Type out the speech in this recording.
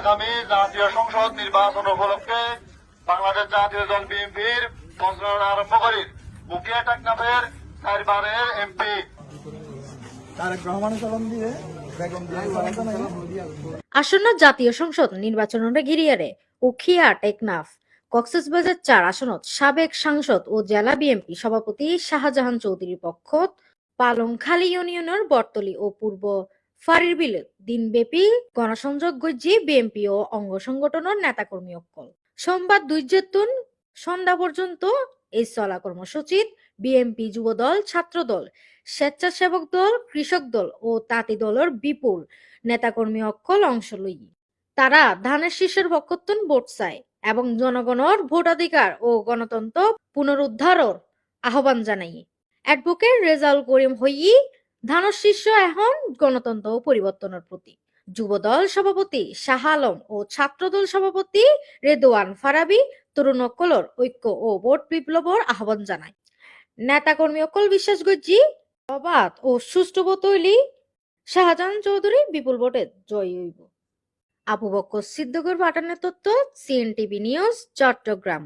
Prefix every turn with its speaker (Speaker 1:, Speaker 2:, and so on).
Speaker 1: আগামী জাতীয় সংসদ নির্বাচন উপলক্ষে বাংলাদেশ জাতীয় দল বিএনপির মন্ত্রণালয় আরম্ভ করি। মুখিয়া টেকনাফের চারবারের এমপি।
Speaker 2: তারেক রহমানের কলম দিয়ে
Speaker 3: আসন্ন জাতীয় সংসদ নির্বাচনরে ঘিরিয়ারে উখিয়া টেকনাফ। কক্সবাজার চার আসনত সাবেক সাংসদ ও জেলা বিএনপি সভাপতি শাহজাহান চৌধুরীর পক্ষ পালংখালী ইউনিয়নের বর্তলি ও পূর্ব ফারির বিলে, দিনব্যাপী গণসংযোগ গজ্জি বিএনপি ও অঙ্গ সংগঠনের নেতাকর্মী অক্কল। সোমবার দুই জেতুন সন্ধ্যা পর্যন্ত এই চলা কর্মসূচিত বিএনপি যুবদল, ছাত্রদল, স্বেচ্ছাসেবক দল, কৃষক দল ও তাঁতি দলের বিপুল নেতাকর্মী অক্কল অংশ লই। তারা ধানের শীর্ষের পক্ষত্বন ভোট চায় এবং জনগণের ভোটাধিকার ও গণতন্ত্র পুনরুদ্ধারর আহ্বান জানাই অ্যাডভোকেট রেজাউল করিম হইই ধানের শীর্ষ এখন গণতন্ত্র ও পরিবর্তনের প্রতি যুবদল সভাপতি শাহ আলম ও ছাত্রদল সভাপতি রেদোয়ান ফারাবি তরুণ অকলর ঐক্য ও ভোট বিপ্লবর আহ্বান জানায়। নেতাকর্মী অকল বিশ্বাস গজ্জি, অবাধ ও সুষ্ঠু তৈলি শাহজাহান চৌধুরী বিপুল ভোটে জয়ী হইব। আবু বক্কর সিদ্ধগর পাঠানের তথ্য, সিএনটিভি নিউজ, চট্টগ্রাম।